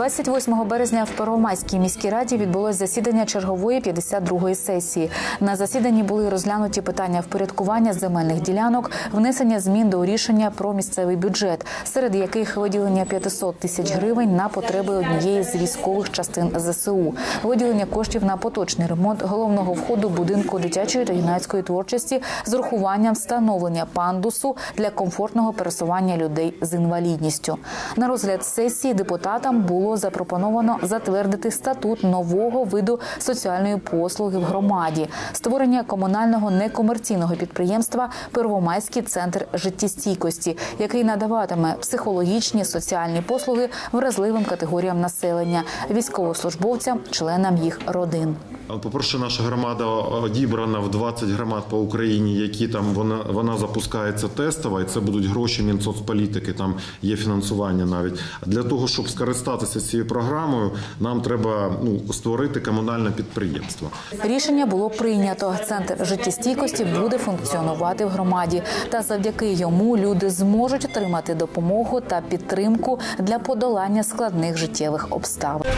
28 березня в Первомайській міській раді відбулось засідання чергової 52-ї сесії. На засіданні були розглянуті питання впорядкування земельних ділянок, внесення змін до рішення про місцевий бюджет, серед яких виділення 500 тисяч гривень на потреби однієї з військових частин ЗСУ, виділення коштів на поточний ремонт головного входу будинку дитячої та юнацької творчості з урахуванням встановлення пандусу для комфортного пересування людей з інвалідністю. На розгляд сесії депутатам було запропоновано затвердити статут нового виду соціальної послуги в громаді, створення комунального некомерційного підприємства Первомайський центр життєстійкості, який надаватиме психологічні соціальні послуги вразливим категоріям населення, військовослужбовцям, членам їх родин. По-перше, наша громада одібрана в 20 громад по Україні, які там вона вона запускається тестово, і це будуть гроші Мінсоцполітики, там є фінансування навіть. Для того, щоб скористатися цією програмою, нам треба ну, створити комунальне підприємство. Рішення було прийнято. Центр життєстійкості буде функціонувати в громаді, та завдяки йому люди зможуть отримати допомогу та підтримку для подолання складних життєвих обставин.